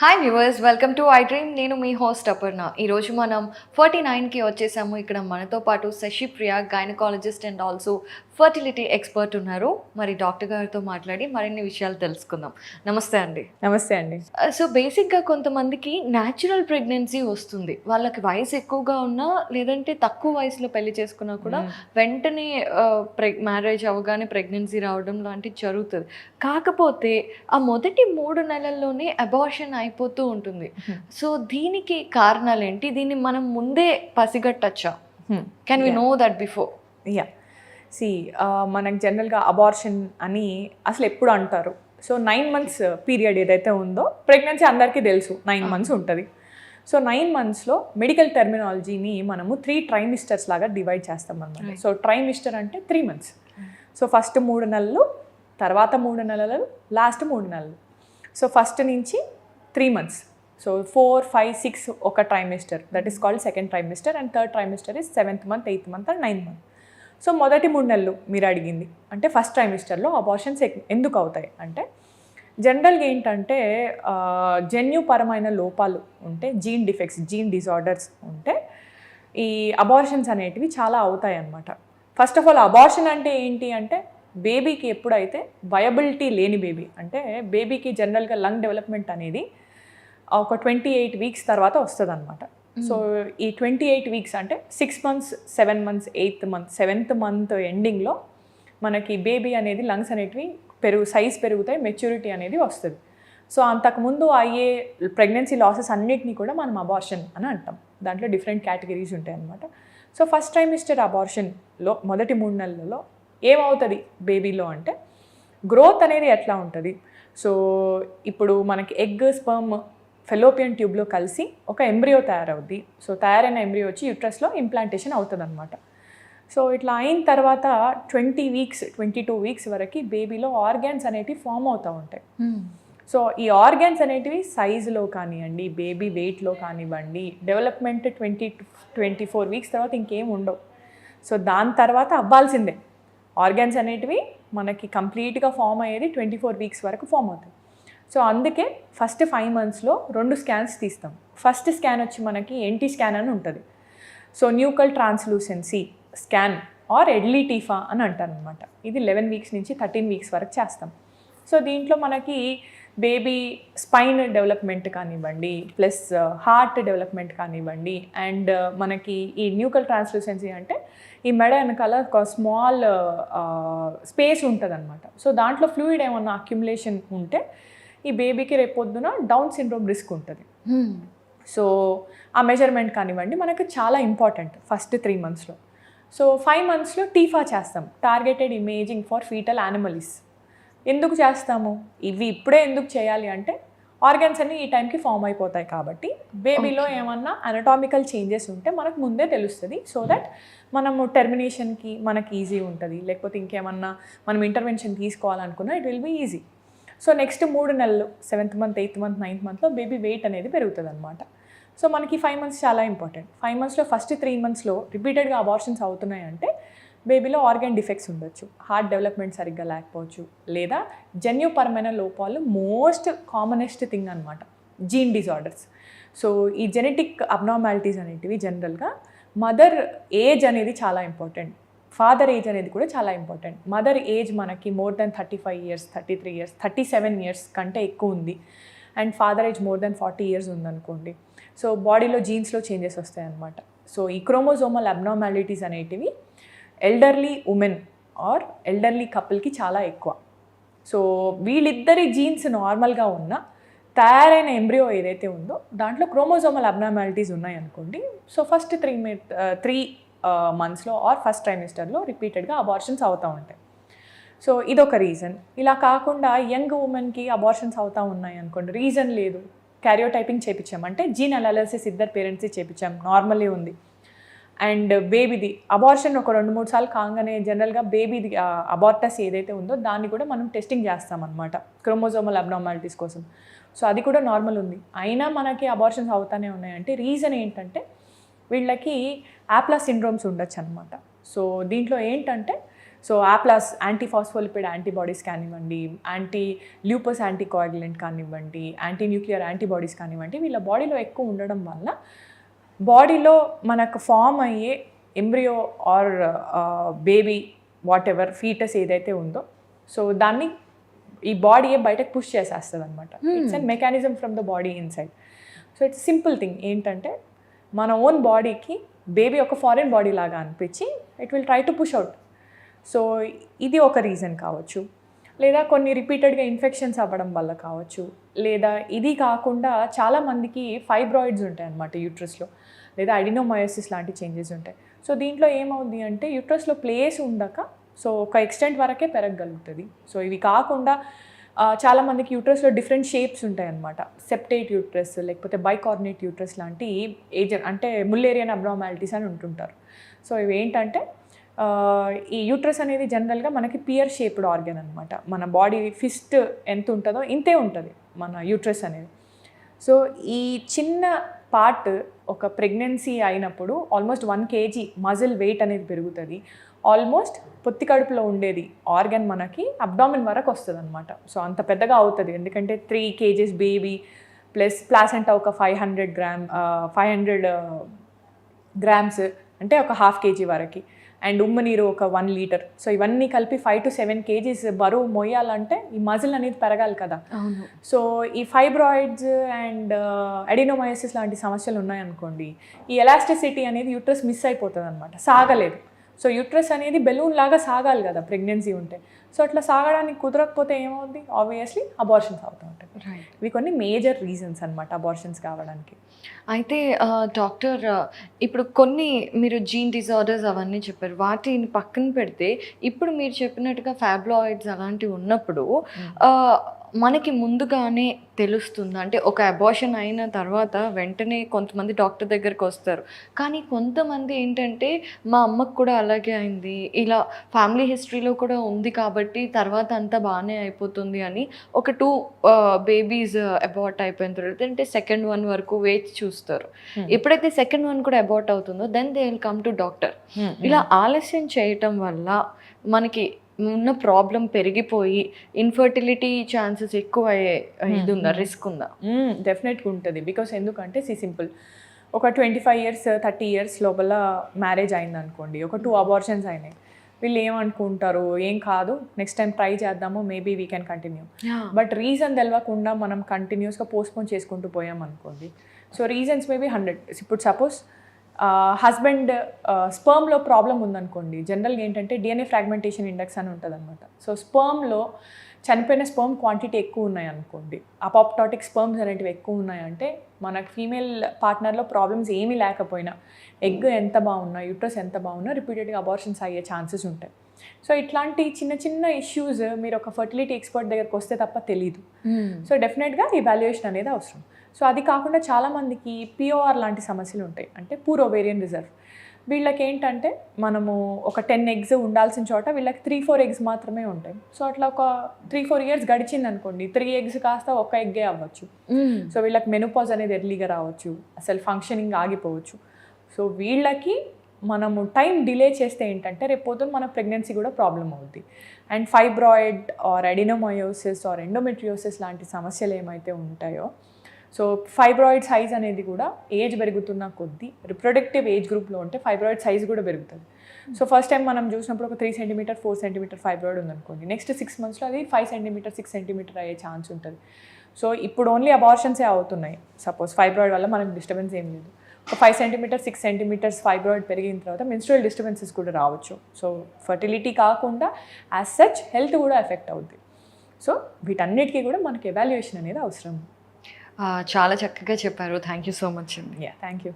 Hi viewers welcome to I dream నేను మీ host Aparna. ఈరోజు మనం ఫార్టీ నైన్కి వచ్చేసాము. ఇక్కడ మనతో పాటు Sasi Priya gynaecologist and also fertility expert ఉన్నారు. మరి డాక్టర్ గారితో మాట్లాడి మరిన్ని విషయాలు తెలుసుకుందాం. నమస్తే అండి. నమస్తే అండి. సో బేసిక్గా కొంతమందికి న్యాచురల్ ప్రెగ్నెన్సీ వస్తుంది. వాళ్ళకి వయసు ఎక్కువగా ఉన్నా లేదంటే తక్కువ వయసులో పెళ్ళి చేసుకున్నా కూడా వెంటనే ప్రెగ్ మ్యారేజ్ అవగానే ప్రెగ్నెన్సీ రావడం లాంటివి జరుగుతుంది. కాకపోతే ఆ మొదటి మూడు నెలల్లోనే అబార్షన్ అయిపోతూ ఉంటుంది. సో దీనికి కారణాలు ఏంటి దీన్ని మనం ముందే పసిగట్టచ్చా? Can we. Know that before ya see మనకు జనరల్గా అబార్షన్ అని అసలు ఎప్పుడు అంటారు. సో నైన్ మంత్స్ పీరియడ్ ఏదైతే ఉందో ప్రెగ్నెన్సీ అందరికీ తెలుసు. నైన్ మంత్స్ ఉంటుంది. సో నైన్ మంత్స్లో మెడికల్ టెర్మినాలజీని మనము త్రీ ట్రైమిస్టర్స్ లాగా డివైడ్ చేస్తాం అనమాట. సో ట్రైమిస్టర్ అంటే త్రీ మంత్స్ సో ఫస్ట్ మూడు నెలలు తర్వాత మూడు నెలలు లాస్ట్ మూడు నెలలు. సో ఫస్ట్ నుంచి three months so four five six ఒక trimester that is called second trimester and third trimester is seventh month eighth month and ninth month so మొదటి మూడు నెలలు మీరు అడిగింది. అంటే ఫస్ట్ ట్రైమిస్టర్లో అబార్షన్స్ ఎందుకు అవుతాయి? అంటే జనరల్గా ఏంటంటే జన్యుపరమైన లోపాలు ఉంటే జీన్ డిఫెక్ట్స్ జీన్ డిజార్డర్స్ ఉంటే ఈ అబార్షన్స్ అనేటివి చాలా అవుతాయి అన్నమాట. ఫస్ట్ ఆఫ్ ఆల్ అబార్షన్ అంటే ఏంటి అంటే బేబీకి ఎప్పుడైతే వయబిలిటీ లేని బేబీ అంటే బేబీకి జనరల్గా లంగ్ డెవలప్మెంట్ అనేది ఒక ట్వంటీ ఎయిట్ వీక్స్ తర్వాత వస్తుంది అనమాట సో ఈ ట్వంటీ ఎయిట్ వీక్స్ అంటే six months seven months eighth month seventh month ఎండింగ్లో మనకి బేబీ అనేది లంగ్స్ అనేటివి పెరుగు సైజ్ పెరుగుతాయి మెచ్యూరిటీ అనేది వస్తుంది. సో అంతకుముందు అయ్యే ప్రెగ్నెన్సీ లాసెస్ అన్నిటినీ కూడా మనం అబార్షన్ అని అంటాం. దాంట్లో డిఫరెంట్ కేటగిరీస్ ఉంటాయి అన్నమాట సో ఫస్ట్ ట్రైమిస్టర్ అబార్షన్లో మొదటి మూడు నెలలలో ఏమవుతుంది బేబీలో అంటే గ్రోత్ అనేది ఎట్లా ఉంటుంది? సో ఇప్పుడు మనకి ఎగ్ స్పర్మ్ ఫెలోపియన్ ట్యూబ్లో కలిసి ఒక ఎంబ్రియో తయారవుద్ది. సో తయారైన ఎంబ్రియో వచ్చి యూట్రస్లో ఇంప్లాంటేషన్ అవుతుంది అనమాట సో ఇట్లా అయిన తర్వాత twenty weeks twenty two weeks వరకు బేబీలో ఆర్గాన్స్ అనేటివి ఫామ్ అవుతూ ఉంటాయి. సో ఈ ఆర్గాన్స్ అనేటివి సైజులో కానివ్వండి బేబీ వెయిట్లో కానివ్వండి development twenty twenty four weeks తర్వాత ఇంకేం ఉండవు. సో దాని తర్వాత అవ్వాల్సిందే. ఆర్గాన్స్ అనేటివి మనకి కంప్లీట్గా ఫామ్ అయ్యేది ట్వంటీ ఫోర్ వీక్స్ వరకు ఫామ్ అవుతాయి. సో అందుకే ఫస్ట్ ఫైవ్ మంత్స్లో రెండు స్కాన్స్ తీస్తాం. ఫస్ట్ స్కాన్ వచ్చి మనకి ఎన్టీ స్కాన్ అని ఉంటుంది. So nuchal translucency scan or early TIFFA అని అంటారు అనమాట ఇది లెవెన్ వీక్స్ నుంచి థర్టీన్ వీక్స్ వరకు చేస్తాం. సో దీంట్లో మనకి బేబీ స్పైన్ డెవలప్మెంట్ కానివ్వండి ప్లస్ హార్ట్ డెవలప్మెంట్ కానివ్వండి అండ్ uh, మనకి ఈ న్యూకల్ ట్రాన్స్లూసెన్సీ అంటే ఈ మెడ వెనకాల ఒక స్మాల్ స్పేస్ ఉంటుంది అనమాట సో దాంట్లో ఫ్లూయిడ్ ఏమన్నా అక్యుములేషన్ ఉంటే ఈ బేబీకి రేపొద్దున డౌన్ సిండ్రోమ్ రిస్క్ ఉంటుంది. సో ఆ మెజర్మెంట్ కానివ్వండి మనకు చాలా ఇంపార్టెంట్ ఫస్ట్ త్రీ మంత్స్లో సో ఫైవ్ మంత్స్లో టీఫా చేస్తాం. Targeted imaging for fetal anomalies ఎందుకు చేస్తాము? ఇవి ఇప్పుడే ఎందుకు చేయాలి అంటే ఆర్గాన్స్ అన్ని ఈ టైంకి ఫామ్ అయిపోతాయి కాబట్టి బేబీలో ఏమన్నా అనటామికల్ చేంజెస్ ఉంటే మనకు ముందే తెలుస్తుంది సో దట్ మనము టెర్మినేషన్కి మనకి ఈజీ ఉంటుంది. లేకపోతే ఇంకేమన్నా మనం intervention తీసుకోవాలనుకున్నా it will be easy so next మూడు నెలలు seventh month eighth month ninth మంత్లో బేబీ వెయిట్ అనేది పెరుగుతుంది అనమాట సో మనకి ఫైవ్ మంత్స్ చాలా ఇంపార్టెంట్. ఫైవ్ మంత్స్లో ఫస్ట్ త్రీ మంత్స్లో రిపీటెడ్గా అబార్షన్స్ అవుతున్నాయంటే బేబీలో ఆర్గాన్ డిఫెక్ట్స్ ఉండొచ్చు. హార్ట్ డెవలప్మెంట్ సరిగ్గా లేకపోవచ్చు లేదా జన్యుపరమైన లోపాలు మోస్ట్ కామనెస్ట్ థింగ్ అనమాట జీన్ డిజార్డర్స్. సో ఈ జెనెటిక్ అబ్నార్మాలిటీస్ అనేటివి జనరల్గా మదర్ ఏజ్ అనేది చాలా ఇంపార్టెంట్. ఫాదర్ ఏజ్ అనేది కూడా చాలా ఇంపార్టెంట్ మదర్ ఏజ్ మనకి more than thirty five years thirty three years thirty seven years కంటే ఎక్కువ ఉంది. And father age more than forty years ఉందనుకోండి. సో బాడీలో జీన్స్లో చేంజెస్ వస్తాయి అన్నమాట. సో ఈ క్రోమోజోమల్ అబ్నార్మాలిటీస్ అనేటివి ఎల్డర్లీ ఉమెన్ ఆర్ ఎల్డర్లీ కపుల్కి చాలా ఎక్కువ. సో వీళ్ళిద్దరి జీన్స్ నార్మల్గా ఉన్న తయారైన ఎంబ్రియో ఏదైతే ఉందో దాంట్లో క్రోమోజోమల్ అబ్నార్మాలిటీస్ ఉన్నాయి అనుకోండి సో ఫస్ట్ త్రీ త్రీ మంత్స్లో ఆర్ ఫస్ట్ ట్రైమిస్టర్లో రిపీటెడ్గా అబార్షన్స్ అవుతూ ఉంటాయి. సో ఇదొక రీజన్ ఇలా కాకుండా యంగ్ ఉమెన్కి అబార్షన్స్ అవుతూ ఉన్నాయి అనుకోండి రీజన్ లేదు. క్యారియోటైపింగ్ చేపించాం అంటే జీన్ అనాలిసిస్ ఇద్దరు పేరెంట్స్కి చేపించాం నార్మల్లీ ఉంది. అండ్ బేబీది అబార్షన్ ఒక రెండు మూడు సార్లు కాగానే జనరల్గా బేబీది అబార్టస్ ఏదైతే ఉందో దాన్ని కూడా మనం టెస్టింగ్ చేస్తాం అనమాట క్రోమోజోమల్ అబ్నార్మాలిటీస్ కోసం. సో అది కూడా నార్మల్ ఉంది. అయినా మనకి అబార్షన్స్ అవుతానే ఉన్నాయంటే రీజన్ ఏంటంటే వీళ్ళకి యాప్లా సిండ్రోమ్స్ ఉండొచ్చు అనమాట సో దీంట్లో ఏంటంటే సో ఆ ప్లస్ యాంటీ ఫాస్ఫోలిపిడ్ యాంటీబాడీస్ కానివ్వండి యాంటీ ల్యూపస్ యాంటీ కోయాగులెంట్ కానివ్వండి యాంటీ న్యూక్లియర్ యాంటీబాడీస్ కానివ్వండి వీళ్ళ బాడీలో ఎక్కువ ఉండడం వల్ల బాడీలో మనకు ఫామ్ అయ్యే embryo or baby whatever fetus ఏదైతే ఉందో సో దాన్ని ఈ బాడీయే బయటకు పుష్ చేసేస్తుంది అనమాట it's and mechanism from the body inside so it's simple thing ఏంటంటే మన ఓన్ బాడీకి బేబీ ఒక ఫారిన్ బాడీ లాగా అనిపించి it will try to push out so ఇది ఒక రీజన్ కావచ్చు. లేదా కొన్ని రిపీటెడ్గా ఇన్ఫెక్షన్స్ అవ్వడం వల్ల కావచ్చు. లేదా ఇది కాకుండా చాలామందికి ఫైబ్రాయిడ్స్ ఉంటాయి అన్నమాట యూట్రస్లో లేదా అడినోమయోసిస్ లాంటి చేంజెస్ ఉంటాయి. సో దీంట్లో ఏమవుద్ది అంటే యూట్రస్లో ప్లేస్ ఉండక సో ఒక ఎక్స్టెంట్ వరకే పెరగగలుగుతుంది. సో ఇవి కాకుండా చాలా చాలామందికి యూట్రస్లో డిఫరెంట్ షేప్స్ ఉంటాయి అనమాట సెప్టేట్ యూట్రస్ లేకపోతే బైకార్నేట్ యూట్రస్ లాంటి ఏజెంట్ అంటే ముల్లేరియన్ అబ్నార్మాలిటీస్ అని ఉంటుంటారు. సో ఇవి ఏంటంటే ఈ యూట్రస్ అనేది జనరల్గా మనకి పియర్ షేప్డ్ ఆర్గన్ అనమాట మన బాడీ ఫిస్ట్ ఎంత ఉంటుందో ఇంతే ఉంటుంది మన యూట్రస్ అనేది. సో ఈ చిన్న పార్ట్ ఒక ప్రెగ్నెన్సీ అయినప్పుడు almost one KG muscle weight అనేది పెరుగుతుంది. ఆల్మోస్ట్ పొత్తి కడుపులో ఉండేది ఆర్గన్ మనకి అబ్డామిన్ వరకు వస్తుంది అనమాట సో అంత పెద్దగా అవుతుంది. ఎందుకంటే three kgs baby plus placenta ఒక five hundred gram five hundred grams అంటే ఒక హాఫ్ కేజీ వరకు. అండ్ ఉమ్మ నీరు ఒక వన్ లీటర్. సో ఇవన్నీ కలిపి ఫైవ్ టు సెవెన్ కేజీస్ బరువు మొయ్యాలంటే ఈ మజిల్ అనేది పెరగాలి కదా. సో ఈ ఫైబ్రాయిడ్స్ అండ్ అడినోమయోసిస్ లాంటి సమస్యలు ఉన్నాయనుకోండి ఈ ఎలాస్టిసిటీ అనేది యూట్రస్ మిస్ అయిపోతుంది అనమాట సాగలేదు. సో యూట్రస్ అనేది బెలూన్ లాగా సాగాలి కదా ప్రెగ్నెన్సీ ఉంటే. సో అట్లా సాగడానికి కుదరకపోతే ఏమవుద్ది? ఆబ్వియస్లీ అబార్షన్స్ అవుతూ ఉంటాయి. రైట్ ఇవి కొన్ని మేజర్ రీజన్స్ అనమాట అబార్షన్స్ కావడానికి. అయితే డాక్టర్ ఇప్పుడు కొన్ని మీరు జీన్ డిజార్డర్స్ అవన్నీ చెప్పారు. వాటిని పక్కన పెడితే ఇప్పుడు మీరు చెప్పినట్టుగా ఫ్యాబ్లాయిడ్స్ అలాంటివి ఉన్నప్పుడు ఆ, మనకి ముందుగానే తెలుస్తుంది. అంటే ఒక అబార్షన్ అయిన తర్వాత వెంటనే కొంతమంది డాక్టర్ దగ్గరికి వస్తారు. కానీ కొంతమంది ఏంటంటే మా అమ్మకు కూడా అలాగే అయింది. ఇలా ఫ్యామిలీ హిస్టరీలో కూడా ఉంది కాబట్టి తర్వాత అంతా బాగానే అయిపోతుంది అని ఒక టూ బేబీస్ అబార్ట్ అయిపోయిన తర్వాత అంటే సెకండ్ వన్ వరకు వేచి చూస్తారు. ఎప్పుడైతే సెకండ్ వన్ కూడా అబార్ట్ అవుతుందో then they will come to doctor ఇలా ఆలస్యం చేయటం వల్ల మనకి ఉన్న ప్రాబ్లం పెరిగిపోయి ఇన్ఫర్టిలిటీ ఛాన్సెస్ ఎక్కువ అయ్యే ఇది ఉందా రిస్క్ ఉందా? డెఫినెట్గా ఉంటుంది. బికాస్ ఎందుకంటే సి సింపుల్ ఒక twenty five years thirty years లోపల మ్యారేజ్ అయింది అనుకోండి ఒక టూ అబార్షన్స్ అయినాయి. వీళ్ళు ఏమనుకుంటారు? ఏం కాదు. నెక్స్ట్ టైం ట్రై చేద్దాము maybe we can continue but reason తెలియకుండా మనం కంటిన్యూస్గా పోస్ట్పోన్ చేసుకుంటూ పోయాం అనుకోండి సో రీజన్స్ మేబీ హండ్రెడ్ ఇప్పుడు సపోజ్ హస్బెండ్ స్పర్మ్లో ప్రాబ్లం ఉందనుకోండి జనరల్గా ఏంటంటే డిఎన్ఏ ఫ్రాగ్మెంటేషన్ ఇండెక్స్ అని ఉంటుంది అనమాట సో స్పర్మ్లో చనిపోయిన స్పర్మ్ క్వాంటిటీ ఎక్కువ ఉన్నాయి అనుకోండి అపాప్టాటిక్ స్పర్మ్స్ అనేటివి ఎక్కువ ఉన్నాయంటే మనకు ఫీమేల్ పార్ట్నర్లో ప్రాబ్లమ్స్ ఏమీ లేకపోయినా ఎగ్ ఎంత బాగున్నా యూట్రస్ ఎంత బాగున్నా రిపీటెడ్గా అబార్షన్స్ అయ్యే ఛాన్సెస్ ఉంటాయి. సో ఇట్లాంటి చిన్న చిన్న ఇష్యూస్ మీరు ఒక ఫర్టిలిటీ ఎక్స్పర్ట్ దగ్గరకు వస్తే తప్ప తెలియదు సో డెఫినెట్గా ఇవాల్యుయేషన్ అనేది అవసరం. సో అది కాకుండా చాలామందికి పిఓఆర్ లాంటి సమస్యలు ఉంటాయి. అంటే పూర్ ఓవేరియన్ రిజర్వ్ వీళ్ళకి ఏంటంటే మనము ఒక టెన్ ఎగ్స్ ఉండాల్సిన చోట వీళ్ళకి త్రీ ఫోర్ ఎగ్స్ మాత్రమే ఉంటాయి. సో అట్లా ఒక త్రీ ఫోర్ ఇయర్స్ గడిచింది అనుకోండి త్రీ ఎగ్స్ కాస్త ఒక ఎగ్గే అవ్వచ్చు. సో వీళ్ళకి మెనుపాజ్ అనేది ఎర్లీగా రావచ్చు. అసలు ఫంక్షనింగ్ ఆగిపోవచ్చు. సో వీళ్ళకి మనము టైం డిలే చేస్తే ఏంటంటే రేపు పొద్దున్న మన ప్రెగ్నెన్సీ కూడా ప్రాబ్లం అవుద్ది. And fibroid or adenomyosis or endometriosis లాంటి సమస్యలు ఏమైతే ఉంటాయో సో ఫైబ్రాయిడ్ సైజ్ అనేది కూడా ఏజ్ పెరుగుతున్న కొద్దీ రిప్రొడక్టివ్ ఏజ్ గ్రూప్లో ఉంటే ఫైబ్రాయిడ్ సైజ్ కూడా పెరుగుతుంది. సో ఫస్ట్ టైం మనం చూసినప్పుడు ఒక three centimetre four centimetre fibroid ఉందనుకోండి. నెక్స్ట్ సిక్స్ మంత్స్లో అది ఫైవ్ సెంటీమీటర్ సిక్స్ సెంటీమీటర్ అయ్యే ఛాన్స్ ఉంటుంది. సో ఇప్పుడు ఓన్లీ అబార్షన్సే అవుతున్నాయి. సపోజ్ ఫైబ్రాయిడ్ వల్ల మనకు డిస్టర్బెన్స్ ఏం లేదు. ఒక five centimetre six centimetres fibroid పెరిగిన తర్వాత మెన్స్ట్రల్ డిస్టర్బెన్సెస్ కూడా రావచ్చు. సో ఫర్టిలిటీ కాకుండా యాజ్ సచ్ హెల్త్ కూడా ఎఫెక్ట్ అవుద్ది. సో వీటన్నిటికీ కూడా మనకి ఎవాల్యుయేషన్ అనేది అవసరం. చాలా చక్కగా చెప్పారు. థ్యాంక్ యూ సో మచ్ అండి థ్యాంక్ యూ